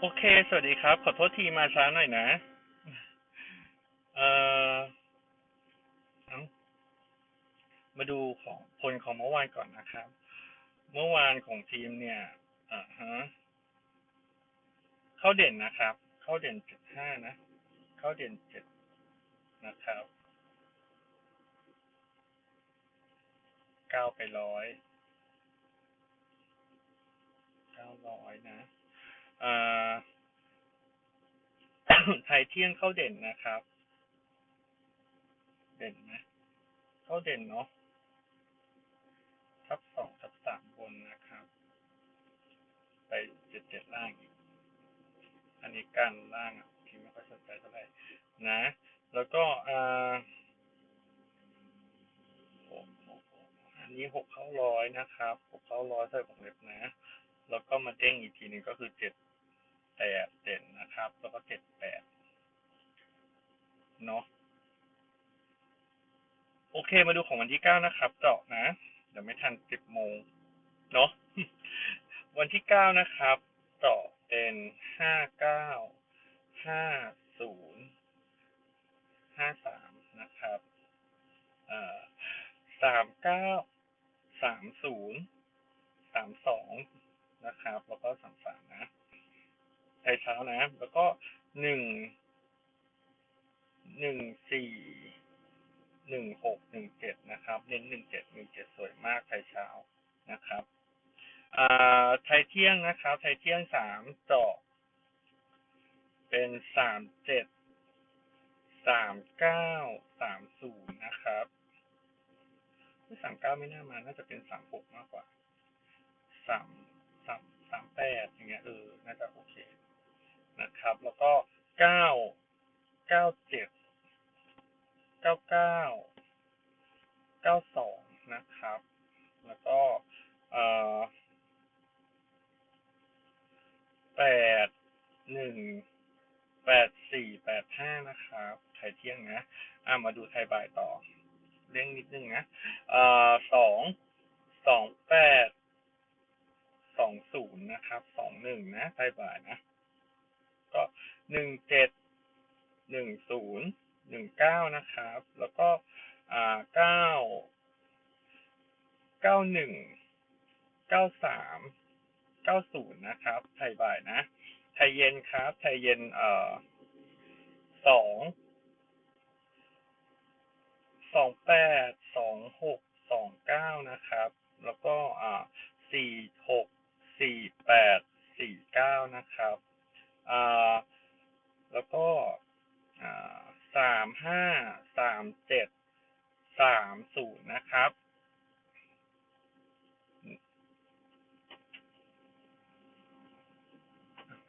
โอเค สวัสดีครับ ขอโทษทีมาช้าหน่อยนะ เอ่อมาดูของผลของเมื่อวานก่อนนะครับ เมื่อวานของทีมเนี่ย อ่าฮะ เข้าเด่นนะครับ เข้าเด่นเจ็ดห้านะ เข้าเด่นเจ็ดนะครับ เก้าไปร้อย เก้าร้อยนะ อ่า ไทยเที่ยงเข้าเด่นนะครับ เด่นไหมเข้าเด่นเนาะทับสองทับสามบนนะครับ ไปเจ็ดเจ็ดล่างอีกอันนี้กันล่างอะที่ไม่ค่อยสนใจเท่าไหร่นะ แล้วก็อ่าอันนี้หกเข้าร้อยนะครับหกเข้าร้อยใส่ของเล็บนะ แล้วก็มาเด้งอีกทีหนึ่งก็คือเจ็ด ครับ แล้วก็เจ็ดแปดเนาะโอเค มาดูของวันที่เก้านะครับเจาะนะ เดี๋ยวไม่ทันสิบโมงเนาะวันที่เก้านะครับเจาะเป็นห้าเก้าห้าศูนย์ห้าสามนะครับอ่อสามเก้าสามศูนย์สามสองนะครับ แล้วก็สามสามนะ ไทยเช้านะ แล้วก็หนึ่งหนึ่งสี่หนึ่งหกหนึ่งเจ็ดนะครับ เน้นหนึ่งเจ็ดหนึ่งเจ็ดสวยมากไทยเช้านะครับอ่าไทยเที่ยงนะครับ ไทยเที่ยงสามเจาะเป็นสามเจ็ดสามเก้าสามศูนย์นะครับสามเก้าไม่น่ามา น่าจะเป็นสามหกมากกว่าสามสามสามแปดอย่างเงี้ยเออ น่าจะโอเค นะครับ แล้วก็เก้าเก้าเจ็ดเก้าเก้าเก้าสองนะครับ แล้วก็เออแปดหนึ่งแปดสี่แปดห้านะครับไทยเที่ยงนะ อ่ามาดูไทยบ่ายต่อ เร่งนิดนึงนะเอ่อสองสองแปดสองศูนย์นะครับสองหนึ่งนะไทยบ่ายนะ หนึ่งเจ็ดหนึ่งศูนย์หนึ่งเก้านะครับ แล้วก็อ่าเก้าเก้าหนึ่งเก้าสามเก้าศูนย์นะครับ ไทยบ่ายนะ ไทยเย็นครับ ไทยเย็นเอ่อสองสองแปดสองหกสองเก้านะครับ แล้วก็อ่าสี่หกสี่แปดสี่เก้านะครับอ่า แล้วก็สามห้าสามเจ็ดสามศูนย์นะครับ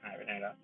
หายไปไหนแล้ว